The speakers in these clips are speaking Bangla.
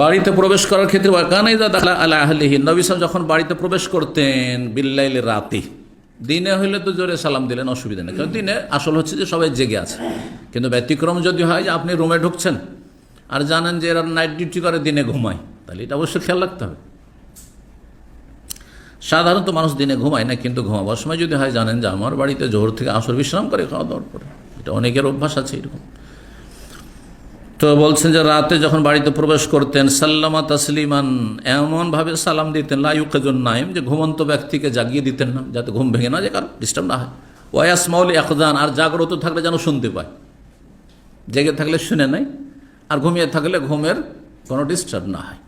বাড়িতে প্রবেশ করার ক্ষেত্রে নবী সাহেব যখন বাড়িতে প্রবেশ করতেন বিল্লাইলে রাতে, দিনে হইলে তো জোরে সালাম দিলেন, অসুবিধা নেই। কারণ দিনে আসল হচ্ছে যে সবাই জেগে আছে। কিন্তু ব্যতিক্রম যদি হয় যে আপনি রুমে ঢুকছেন আর জানেন যে এরা নাইট ডিউটি করে, দিনে ঘুমায়, তাহলে এটা অবশ্যই খেয়াল রাখতে হবে। সাধারণত মানুষ দিনে ঘুমায় না, কিন্তু ঘুমাবার সময় যদি হয় জানেন যে আমার বাড়িতে জোর থেকে আসর বিশ্রাম করে খাওয়া দাওয়ার পরে। এটা অনেকের অভ্যাস আছে এরকম। তো বলছেন যে রাতে যখন বাড়িতে প্রবেশ করতেন, সাল্লামা তাসলিমান এমনভাবে সালাম দিতেন লাইউকেজন নাইম, যে ঘুমন্ত ব্যক্তিকে জাগিয়ে দিতেন না, যাতে ঘুম ভেঙে না যে কারণ ডিস্টার্ব না হয়। ওয়াসমাউল একদান আর জাগ্রত থাকলে যেন শুনতে পায়। জেগে থাকলে শুনে নাই আর ঘুমিয়ে থাকলে ঘুমের কোনো ডিস্টার্ব না হয়।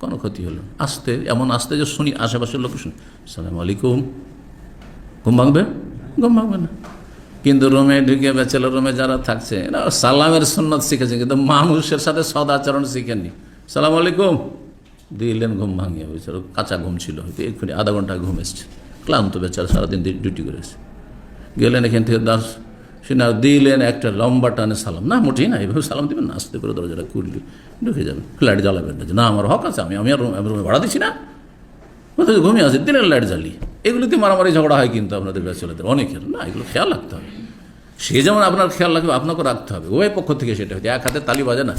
কোনো ক্ষতি হলো। আসতে, এমন আসতে যে শুনি, আশেপাশের লোক শুনি, সালাম আলাইকুম, ঘুম ভাঙবে? ঘুম ভাঙবে না। কিন্তু রুমে ঢুকে ব্যাচেলার রুমে যারা থাকছে, এরা সালামের সুন্নত শিখেছে, কিন্তু মানুষের সাথে সদাচরণ শিখেননি। সালাম আলাইকুম। দিলেন ঘুম ভাঙিয়ে, বেচার কাঁচা ঘুম ছিল হয়তো, এক্ষুনি আধা ঘণ্টা ঘুম এসছে। ক্লান্ত বেচারা সারাদিন ডিউটি করেছে গেলেন এখান থেকে দাস শুনে দিলেন একটা লম্বা টানে সালাম। না, মোটেই না এইভাবে সালাম দিবেন না, আস্তে করে দরজাটা খুললি, ঢুকে যাবেন লাইট জ্বালাবেন না না, আমার হক আছে, আমি আমি আর রুম- ভাড়া দিচ্ছি না। ঘুমিয়ে আছে, দিনের লাইট জ্বালিয়ে এগুলোতে মারামারি ঝগড়া হয় কিন্তু আপনাদের ব্যাচেলাদের অনেকের। না, এগুলো খেয়াল রাখতে হবে। সে যেমন আপনার খেয়াল রাখবে, আপনাকেও রাখতে হবে। উভয় পক্ষ থেকে সেটা হচ্ছে এক হাতে তালি বাজে না,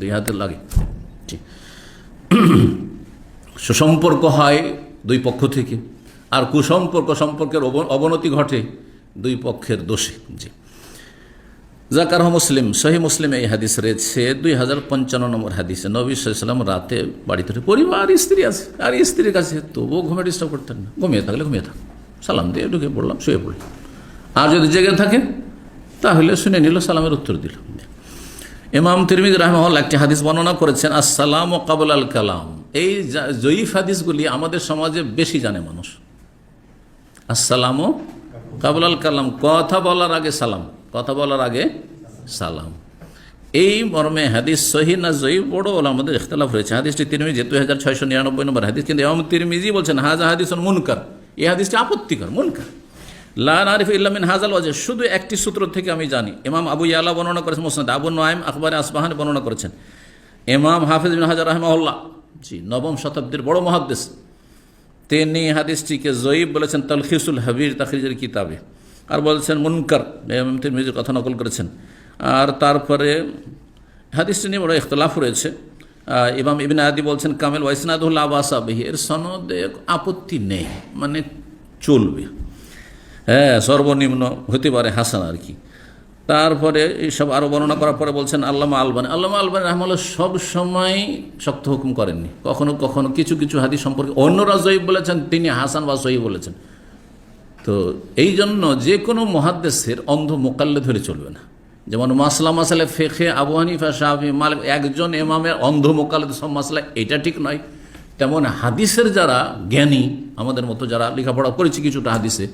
দুই হাতে লাগে। ঠিক। সুসম্পর্ক হয় দুই পক্ষ থেকে। আর কুসম্পর্ক সম্পর্কের অব- অবনতি ঘটে দুই পক্ষের দোষে। জি। জাকার মুসলিম সহি মুসলিম এই হাদিস রয়েছে। দুই হাজার পঞ্চান্ন নম্বর হাদিসে নবী সাল্লাম রাতে বাড়িতে ঢুকে- পরিবার, স্ত্রী আছে। আর স্ত্রীর কাছে, তবুও ঘুমে ডিস্টার্ব করতেন না। ঘুমিয়ে থাকলে ঘুমিয়ে থাক। সালাম দিয়ে ঢুকে পড়লাম, শুয়ে পড়লাম। আর যদি জেগে থাকে তাহলে শুনে নিল, সালামের উত্তর দিল। ইমাম তিরমিদ রাহমহল একটি হাদিস বর্ণনা করেছেন, আসসালাম ও কাবুল আল কালাম। এই জয়ীফ হাদিসগুলি আমাদের সমাজে বেশি জানে মানুষ। আসসালাম ও কাবুল আল কালাম, কথা বলার আগে সালাম, কথা বলার আগে সালাম। এই মর্মে হাদিস সহি না জয়ী বড় হলো আমাদের ইখতলাফ রয়েছে। হাদিসটি তিরমিজি দুই হাজার ছয়শো নিরানব্বই নম্বর হাদিস। কিন্তু এমন তিরমিজি বলছেন, হাজা হাদিস মুনকার। এই হাদিসটি আপত্তিকর, মুনকার। লান আরিফ ইল্লামিন হাজাল ওয়াজে শুধু একটি সূত্র থেকে আমি জানি। ইমাম আবু ইয়ালা বর্ণনা করেছেন, মোসনাদ আবু নোয়াইম আকবর আসবাহান বর্ণনা করেছেন। ইমাম হাফিজ বিন হাজার রহমাউল্লাহ জি, নবম শতাব্দীর বড় মহাদ্দেশ তিনি হাদিসটিকে জয়ীব বলেছেন, তলখিসুল হাবির তাখরিজের কিতাবে। আর বলছেন, মুনকার তিরমিজির কথা নকল করেছেন। আর তারপরে হাদিসটি নিয়ে বড় ইখতলাফ রয়েছে। ইমাম ইবিন আদি বলছেন, কামেল ওয়াইসনাদুল্লাহ আবাসাবিহি, এর সনদে আপত্তি নেই মানে চলবে। হ্যাঁ সর্বনিম্ন হতে পারে হাসান আর কি। তারপরে এইসব আরও বর্ণনা করার পরে বলছেন আল্লামা আলবানি। আল্লামা আলবানি রহমাল্লাহ সব সময় শক্ত হুকুম করেননি। কখনো কখনো কিছু কিছু হাদিস সম্পর্কে অন্যরা জয়ীব বলেছেন, তিনি হাসান বা সহি বলেছেন। তো এই জন্য যে কোনো মহাদ্দেশের অন্ধ মোকাল্লে ধরে চলবে না। যেমন মাসলা, মাসালে ফেখে আবু হানিফা শাহি মালিক, একজন এমামের অন্ধ মোকাল্লে সব মাসলা, এটা ঠিক নয়। তেমন হাদিসের যারা জ্ঞানী, আমাদের মতো যারা লেখাপড়া করেছে কিছুটা হাদিসে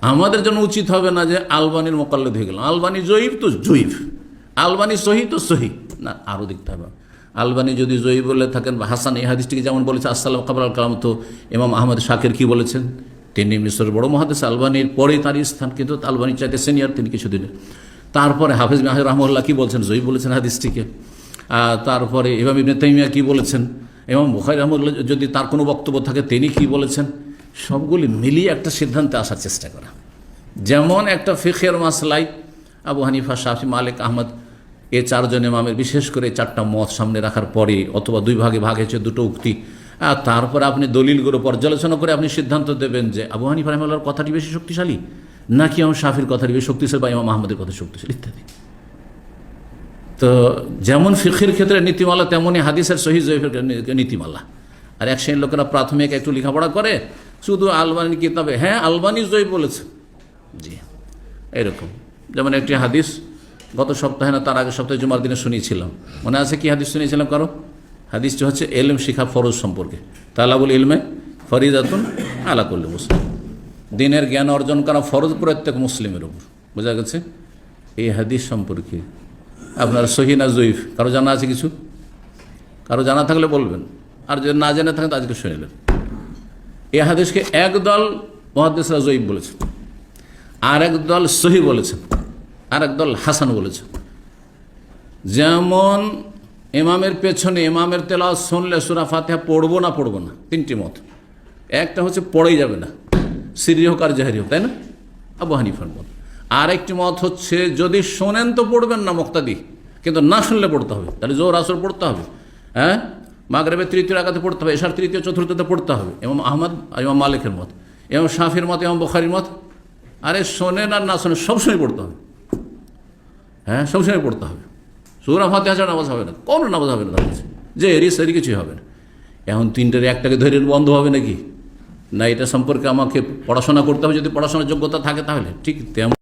আমাদের জন্য উচিত হবে না যে আলবানির মোকাল্লে হয়ে গেলাম। আলবানি জয়ীব তো জয়ীব। আলবানি সহি তো সহি। না আরও দেখতে হবে। আলবানি যদি জয়ী বলে থাকেন, বা হাসান এই হাদিসটিকে যেমন বলেছে, আসসালাম কাবর আল কালাম তো ইমাম আহমদ শাকের কি বলেছেন? তিনি মিশরের বড় মহাদেশ, আলবানির পরে তার স্থান, কিন্তু আলবানির চাইতে সিনিয়র তিনি কিছুদিনের। তারপরে হাফিজ মাহির রহমুল্লাহ কী বলছেন? জয়ী বলেছেন হাদিসটিকে। তারপরে ইমাম ইবনে তাইমিয়া কি বলেছেন? এবং বুখারি রহমুল্লাহ যদি তার কোনো বক্তব্য থাকে, তিনি কি বলেছেন? সবগুলি মিলিয়ে একটা সিদ্ধান্তে আসার চেষ্টা করা। যেমন একটা ফিখের মাসলাই, আবু হানিফা শাহি মালিক, আহমদ, এ চারজন ইমামের বিশেষ করে চারটা মত সামনে রাখার পরে, অথবা দুই ভাগে ভাগ হয়েছে দুটো উক্তি। আর তারপরে আপনি দলিলগুলো পর্যালোচনা করে আপনি সিদ্ধান্ত দেবেন যে আবু হানিফা রহমাল্লাহর কথাটি বেশি শক্তিশালী, নাকি আমার শাফির কথাটি বেশি শক্তিশালী বা ইমাম আহমদের কথা শক্তিশালী ইত্যাদি। তো যেমন ফিখের ক্ষেত্রে নীতিমালা তেমনই হাদিসের সহি জয়ীফের নীতিমালা। আর এক শ্রেণির লোকেরা প্রাথমিক একটু লেখাপড়া করে শুধু আলবানি কিতাবে? হ্যাঁ আলবানি জয়ী বলেছে। জি, এরকম। যেমন একটি হাদিস, গত সপ্তাহে না, তার আগের সপ্তাহে জুমার দিনে শুনিয়েছিলাম। মনে আছে কি হাদিস শুনিয়েছিলাম কারও? হাদিসটি হচ্ছে, এলম শিখা ফরজ সম্পর্কে। তালাবুল ইলমে ফরিদ ফরিদাতুন আলা করলে মুসলিম। দিনের জ্ঞান অর্জন করা ফরজ প্রত্যেক মুসলিমের উপর। বোঝা গেছে? এই হাদিস সম্পর্কে আপনার সহিনা জয়ীফ? কারও জানা আছে কিছু? কারও জানা থাকলে বলবেন। আর যদি না জেনে থাকেন তো আজকে শুনিলেন এই হাদিসকে একদল মহাদেশরা জয়ীব বলেছে আর এক দল সহি বলেছেন আর এক দল হাসান বলেছেন। যেমন ইমামের পেছনে ইমামের তেলা শুনলে সুরা ফাতেহা পড়ব না পড়ব না, তিনটি মত। একটা হচ্ছে পড়েই যাবে না, সিরি হোক আর জাহারি হোক, তাই না? আবু হানিফার মত। আর একটি মত হচ্ছে যদি শোনেন তো পড়বেন না মুক্তাদি, কিন্তু না শুনলে পড়তে হবে, তাহলে জোর আসর পড়তে হবে। হ্যাঁ? মাগরেবের তৃতীয় রাখাতে পড়তে হবে, এশার তৃতীয়, চতুর্থতে পড়তে হবে। এবং আহমদ, ইমাম মালিকের মত। এবং শাফির মত এবং বখারির মত। আরে শোনেন আর না শোনেন সবসময় পড়তে হবে। হ্যাঁ সবসময় পড়তে হবে। সুরা ফাতে হাজার নামাজ হবে না। কোনো নামাজ হবে না তার কাছে। যে এরি সেরি কিছুই হবে না। এখন তিনটার একটাকে ধরে বন্ধ হবে নাকি? না, এটা সম্পর্কে আমাকে পড়াশোনা করতে হবে। যদি পড়াশোনার যোগ্যতা থাকে তাহলে, ঠিক তেমন